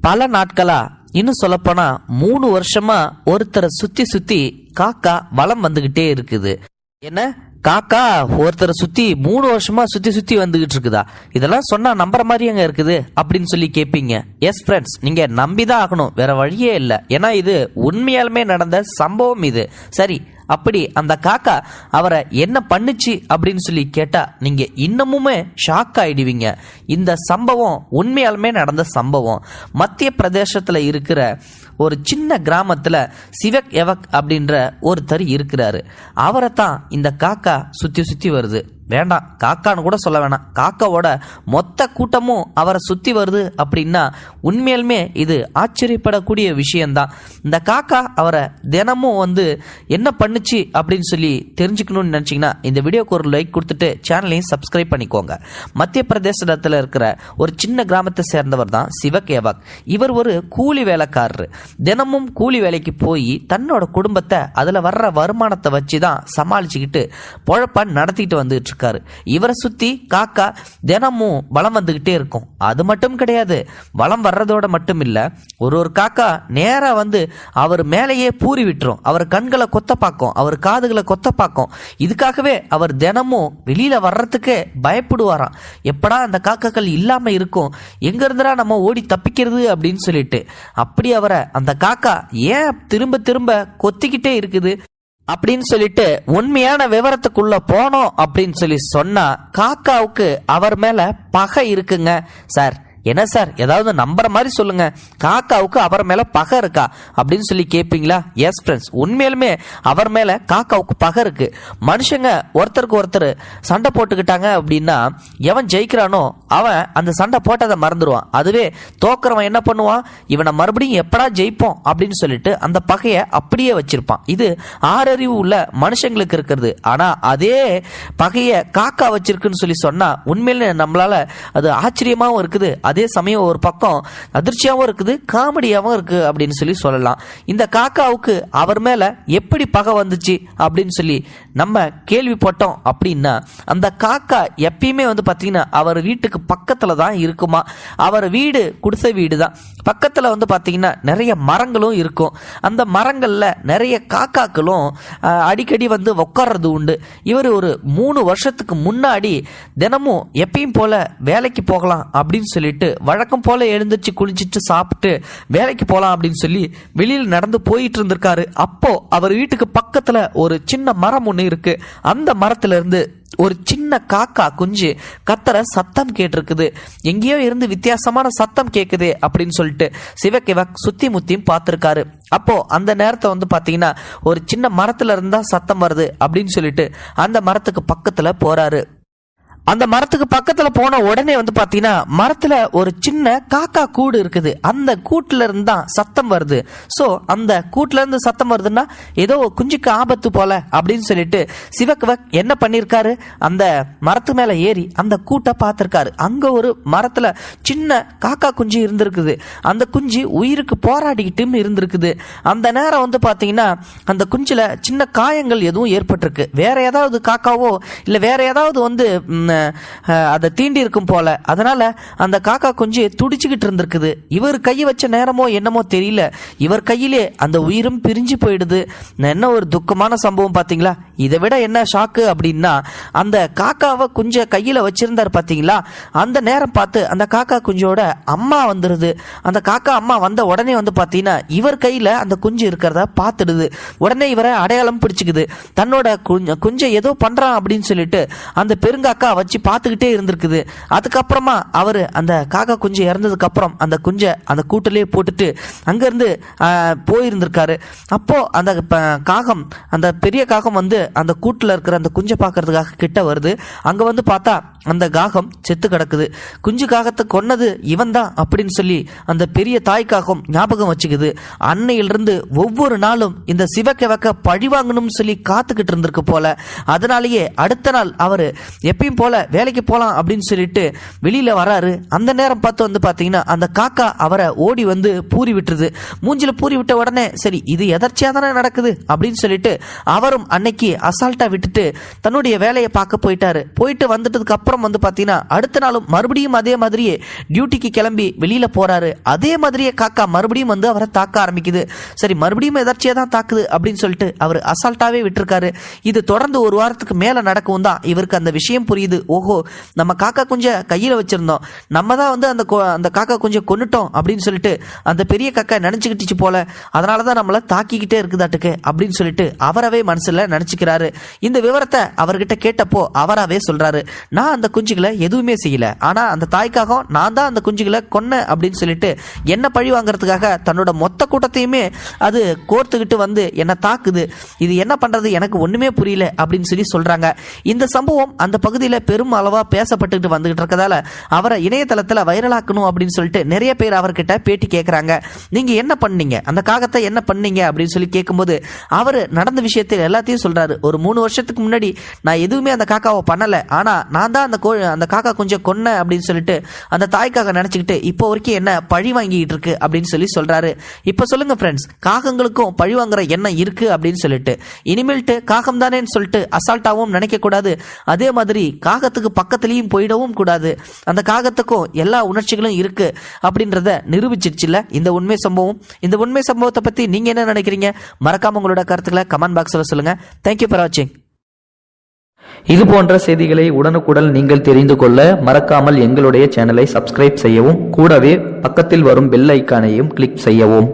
பல நாட்களா இன்னும் சொல்லப்போனா மூணு வருஷமா ஒருத்தரை சுத்தி சுத்தி காக்கா வளம் வந்துகிட்டே இருக்குது. என்ன? காக்கா ஒருத்தரை சுத்தி மூணு வருஷமா சுத்தி சுத்தி வந்துகிட்டு இருக்குதா? இதெல்லாம் சொன்னா நம்புற மாதிரி எங்க இருக்குது? அப்படின்னு சொல்லி கேட்பீங்க எஸ் ஃப்ரெண்ட்ஸ் நீங்க நம்பிதான் ஆகணும். வேற வழியே இல்லை. ஏன்னா இது உண்மையாலுமே நடந்த சம்பவம் இது. சரி அப்படி அந்த காக்கா அவரை என்ன பண்ணுச்சு அப்படின்னு சொல்லி கேட்டா நீங்க இன்னமுமே ஷாக் ஆயிடுவீங்க. இந்த சம்பவம் உண்மையாலுமே நடந்த சம்பவம். மத்திய பிரதேசத்துல இருக்கிற ஒரு சின்ன கிராமத்துல சிவக் எவக் அப்படின்ற ஒருத்தர் இருக்கிறாரு. அவரை தான் இந்த காக்கா சுத்தி சுத்தி வருது. வேண்டாம் காக்கான்னு கூட சொல்ல வேணாம். காக்காவோட மொத்த கூட்டமும் அவரை சுற்றி வருது அப்படின்னா உண்மையிலுமே இது ஆச்சரியப்படக்கூடிய விஷயந்தான் இந்த காக்கா அவரை தினமும் வந்து என்ன பண்ணுச்சு அப்படின்னு சொல்லி தெரிஞ்சுக்கணும்னு நினச்சிங்கன்னா இந்த வீடியோக்கு ஒரு லைக் கொடுத்துட்டு சேனலையும் சப்ஸ்கிரைப் பண்ணிக்கோங்க. மத்திய பிரதேசத்தில் இருக்கிற ஒரு சின்ன கிராமத்தை சேர்ந்தவர் தான் சிவகேவாக். இவர் ஒரு கூலி வேலைக்காரர். தினமும் கூலி வேலைக்கு போய் தன்னோட குடும்பத்தை அதில் வர்ற வருமானத்தை வச்சு தான் சமாளிச்சுக்கிட்டு பொழப்பான் நடத்திட்டு வந்துட்டு இருக்காரு. இவரை சுத்தி காக்கா தினமும் வளம் வந்துகிட்டே இருக்கும். அது மட்டும் கிடையாது. வளம் வர்றதோட மட்டும் இல்ல ஒரு ஒரு காக்கா நேரா வந்து அவர் மேலேயே பூரி விட்டுரும். அவர் கண்களை கொத்த பார்க்கும். அவர் காதுகளை கொத்த பார்க்கும். இதுக்காகவே அவர் தினமும் வெளியில வர்றதுக்கே பயப்படுவாராம். எப்படா அந்த காக்காக்கள் இல்லாம இருக்கும்? எங்கேருந்துடா நம்ம ஓடி தப்பிக்கிறது அப்படின்னு சொல்லிட்டு. அப்படி அவரை அந்த காக்கா ஏன் திரும்ப திரும்ப கொத்திக்கிட்டே இருக்குது? அப்படின்னு சொல்லிட்டு உண்மையான விவரத்துக்குள்ள போனோம் அப்படின்னு சொல்லி சொன்னா காக்காவுக்கு அவர் மேல பகை இருக்குங்க சார். என்ன சார்? ஏதாவது நம்புற மாதிரி சொல்லுங்க. காக்காவுக்கு அவர் மேல பகை இருக்கா? அப்படின்னு சொல்லி கேட்பீங்களா எஸ் ஃப்ரெண்ட்ஸ் உண்மையிலுமே அவர் மேல காக்காவுக்கு பகை இருக்கு. மனுஷங்க ஒருத்தருக்கு ஒருத்தர் சண்டை போட்டுக்கிட்டாங்க அப்படின்னா எவன் ஜெயிக்கிறானோ அவன் அந்த சண்டை போட்டதை மறந்துடுவான் அதுவே தோக்குறவன் என்ன பண்ணுவான்? இவனை மறுபடியும் எப்படா ஜெயிப்போம் அப்படின்னு சொல்லிட்டு அந்த பகையை அப்படியே வச்சிருப்பான். இது ஆறறிவு உள்ள மனுஷங்களுக்கு இருக்கிறது. ஆனா அதே பகையை காக்கா வச்சிருக்குன்னு சொல்லி சொன்னா உண்மையில நம்மளால அது ஆச்சரியமாவும் இருக்குது. அதே அதே சமயம் ஒரு பக்கம் அதிர்ச்சியாகவும் இருக்குது காமெடியாகவும் இருக்குது அப்படின்னு சொல்லி சொல்லலாம். இந்த காக்காவுக்கு அவர் மேலே எப்படி பகை வந்துச்சு அப்படின்னு சொல்லி நம்ம கேள்விப்பட்டோம் அப்படின்னா அந்த காக்கா எப்பயுமே வந்து பார்த்தீங்கன்னா அவர் வீட்டுக்கு பக்கத்தில் தான் இருக்குமா? அவர் வீடு குடிசை வீடு தான் பக்கத்தில் வந்து பார்த்தீங்கன்னா நிறைய மரங்களும் இருக்கும். அந்த மரங்களில் நிறைய காக்காக்களும் அடிக்கடி வந்து உட்கார்றது உண்டு. இவர் ஒரு மூணு வருஷத்துக்கு முன்னாடி தினமும் எப்பயும் போல வேலைக்கு போகலாம் அப்படின்னு சொல்லிட்டு வழக்கம் போல எழுந்திரிச்சு குளிச்சிட்டு சாப்பிட்டு வேலைக்கு போகலாம் அப்படின்னு சொல்லி வெளியில் நடந்து போயிட்டு இருந்திருக்காரு. அப்போ அவர் வீட்டுக்கு பக்கத்துல ஒரு சின்ன மரம் ஒன்று இருக்கு. அந்த மரத்துல இருந்து ஒரு சின்ன காக்கா குஞ்சு கத்தர சத்தம் கேட்டிருக்குது. எங்கேயோ இருந்து வித்தியாசமான சத்தம் கேக்குதே அப்படின்னு சொல்லிட்டு சிவகிவக் சுத்தி முத்தியும் பார்த்திருக்காரு. அப்போ அந்த நேரத்தை வந்து பாத்தீங்கன்னா ஒரு சின்ன மரத்துல இருந்தா சத்தம் வருது அப்படின்னு சொல்லிட்டு அந்த மரத்துக்கு பக்கத்துல போறாரு. அந்த மரத்துக்கு பக்கத்துல போன உடனே வந்து பாத்தீங்கன்னா மரத்துல ஒரு சின்ன காக்கா கூடு இருக்குது. அந்த கூட்டுல இருந்து தான் சத்தம் வருது. சோ அந்த கூட்டுல இருந்து சத்தம் வருதுன்னா ஏதோ குஞ்சுக்கு ஆபத்து போல அப்படின்னு சொல்லிட்டு சிவக்குவக் என்ன பண்ணிருக்காரு? அந்த மரத்து மேல ஏறி அந்த கூட்டை பார்த்திருக்காரு. அங்க ஒரு மரத்துல சின்ன காக்கா குஞ்சு இருந்திருக்குது. அந்த குஞ்சு உயிருக்கு போராடிக்கிட்டும் இருந்திருக்குது. அந்த நேரம் வந்து பாத்தீங்கன்னா அந்த குஞ்சுல சின்ன காயங்கள் எதுவும் ஏற்பட்டிருக்கு. வேற ஏதாவது காக்காவோ இல்ல வேற ஏதாவது வந்து அதை தீண்டி இருக்கும் போல. அதனால அந்த காக்கா குஞ்சு துடிச்சுக்கிட்டு இருந்திருக்குது. இவர் கையை வச்ச நேரமோ என்னமோ தெரியல. இவர் கையிலே அந்த உயிரும் பிரிஞ்சு போயிடுது. என்ன ஒரு துக்கமான சம்பவம் பார்த்தீங்களா? இதை விட என்ன ஷாக்கு அப்படின்னா அந்த காக்காவை கொஞ்சம் கையில் வச்சிருந்தார் பார்த்தீங்களா? அந்த நேரம் பார்த்து அந்த காக்கா குஞ்சோட அம்மா வந்துடுது அந்த காக்கா அம்மா வந்த உடனே வந்து பார்த்தீங்கன்னா இவர் கையில் அந்த குஞ்சு இருக்கிறத பார்த்துடுது. உடனே இவரை அடையாளம் பிடிச்சிக்குது. தன்னோட குஞ்ச குஞ்சை ஏதோ பண்ணுறான் அப்படின்னு சொல்லிட்டு அந்த பெருங்காக்கா வச்சு பார்த்துக்கிட்டே இருந்திருக்குது. அதுக்கப்புறமா அவர் அந்த காக்கா குஞ்சு இறந்ததுக்கப்புறம் அந்த குஞ்சை அந்த கூட்டிலேயே போட்டுட்டு அங்கேருந்து போயிருந்திருக்காரு. அப்போது அந்த ப- காகம் அந்த பெரிய காகம் வந்து அந்த கூட்டில் இருக்கிற அந்த குஞ்சை பார்க்கறதுக்காக கிட்ட வருது. அங்கே வந்து பார்த்தா அந்த காகம் செத்து கிடக்குது. குஞ்சு காகத்தை கொன்னது இவன் தான் அப்படின்னு சொல்லி அந்த பெரிய தாய் காகம் ஞாபகம் வச்சுக்குது. அன்னையிலிருந்து ஒவ்வொரு நாளும் இந்த சிவக்கிழக்க பழி வாங்கணும்னு சொல்லி காத்துக்கிட்டு இருந்திருக்கு போல. அதனாலேயே அடுத்த நாள் அவர் எப்பயும் போல வேலைக்கு போகலாம் அப்படின்னு சொல்லிட்டு வெளியில் வராரு. அந்த நேரம் பார்த்து வந்து பார்த்தீங்கன்னா அந்த காக்கா அவரை ஓடி வந்து பூரி விட்டுருது. மூஞ்சில் பூரி விட்ட உடனே சரி இது எதர்ச்சியாக தானே நடக்குது அப்படின்னு சொல்லிட்டு அவரும் அன்னைக்கு அசால்ட்டாக விட்டுட்டு தன்னுடைய வேலையை பார்க்க போயிட்டாரு. போயிட்டு வந்துட்டதுக்கு அப்புறம் வந்து பார்த்தீங்கன்னா அடுத்த நாளும் மறுபடியும் அதே மாதிரியே டியூட்டிக்கு கிளம்பி வெளியில் போறாரு. அதே மாதிரியே காக்கா மறுபடியும் வந்து அவரை தாக்க ஆரம்பிக்குது. சரி மறுபடியும் எதர்ச்சியாக தான் தாக்குது அப்படின்னு சொல்லிட்டு அவர் அசால்ட்டாவே விட்டுருக்காரு. இது தொடர்ந்து ஒரு வாரத்துக்கு மேலே நடக்கவும் தான் இவருக்கு அந்த விஷயம் புரியுது. ஓஹோ நம்ம காக்கா குஞ்சை கையில் வச்சுருந்தோம். நம்ம தான் வந்து அந்த கொ- அந்த காக்கா குஞ்சை கொன்னுட்டோம் அப்படின்னு சொல்லிட்டு அந்த பெரிய காக்கா நினச்சிக்கிட்டுச்சு போல. அதனால தான் நம்மளை தாக்கிக்கிட்டே இருக்குதாட்டுக்கு அப்படின்னு சொல்லிட்டு அவரவே மனசில் நினச்சிக்கிறாரு. இந்த விவரத்தை அவர்கிட்ட கேட்டப்போ அவராகவே சொல்கிறாரு நான் அந்த குஞ்சுகளை எதுவுமே செய்யல. ஆனால் அந்த தாய்க்காக நான் தான் அந்த குஞ்சுகளை கொன்னேன் அப்படின்னு சொல்லிட்டு என்ன பழி வாங்குறதுக்காக தன்னோட மொத்த கூட்டத்தையுமே அது கோர்த்துக்கிட்டு வந்து என்னை தாக்குது. இது என்ன பண்ணுறது எனக்கு ஒன்றுமே புரியல அப்படின்னு சொல்லி சொல்கிறாங்க இந்த சம்பவம் அந்த பகுதியில் பெரும் அளவாக பேசப்பட்டுக்கிட்டு வந்துகிட்டு இருக்கதால அவரை இணையதளத்தில் வைரலாக்கணும் அப்படின்னு சொல்லிட்டு நிறைய பேர் அவர்கிட்ட பேட்டி கேட்குறாங்க நீங்கள் என்ன பண்ணீங்க? அந்த காகத்தை என்ன பண்ணீங்க? அப்படின்னு சொல்லி கேட்கும்போது அவர் நடந்த விஷயத்தில் எல்லாத்தையும் சொல்கிறாரு ஒரு மூணு வருஷத்துக்கு முன்னாடி நான் எதுவுமே அந்த காக்காவை பண்ணலை. ஆனால் நான் தான் அந்த கோ அந்த காக்கா கொஞ்சம் கொன்னேன் அப்படின்னு சொல்லிட்டு அந்த தாய்க்காக நினச்சிக்கிட்டு இப்போ வரைக்கும் என்ன பழி வாங்கிட்டு இருக்கு அப்படின்னு சொல்லி சொல்கிறாரு இப்போ சொல்லுங்க ஃப்ரெண்ட்ஸ் காகங்களுக்கும் பழி வாங்குற எண்ணம் இருக்கு அப்படின்னு சொல்லிட்டு. இனிமேல்ட்டு காகம் தானேன்னு சொல்லிட்டு அசால்ட்டாகவும் நினைக்கக்கூடாது. அதே மாதிரி காகத்துக்கு பக்கத்துலேயும் போயிடவும் கூடாது. அந்த காகத்துக்கும் எல்லா உணர்ச்சிகளும் இருக்குது அப்படின்றத நிரூபிச்சிருச்சுல இந்த உண்மை சம்பவம். இந்த உண்மை சம்பவத்தை பற்றி நீங்கள் என்ன நினைக்கிறீங்க? மறக்காம உங்களோட கருத்துக்களை கமெண்ட் பாக்ஸில் சொல்லுங்கள் தேங்க்யூ ஃபார் வாட்சிங் இது போன்ற செய்திகளை உடனுக்குடன் நீங்கள் தெரிந்து கொள்ள மறக்காமல் எங்களுடைய சேனலை சப்ஸ்கிரைப் செய்யவும் கூடவே பக்கத்தில் வரும் பெல் ஐக்கானையும் கிளிக் செய்யவும்.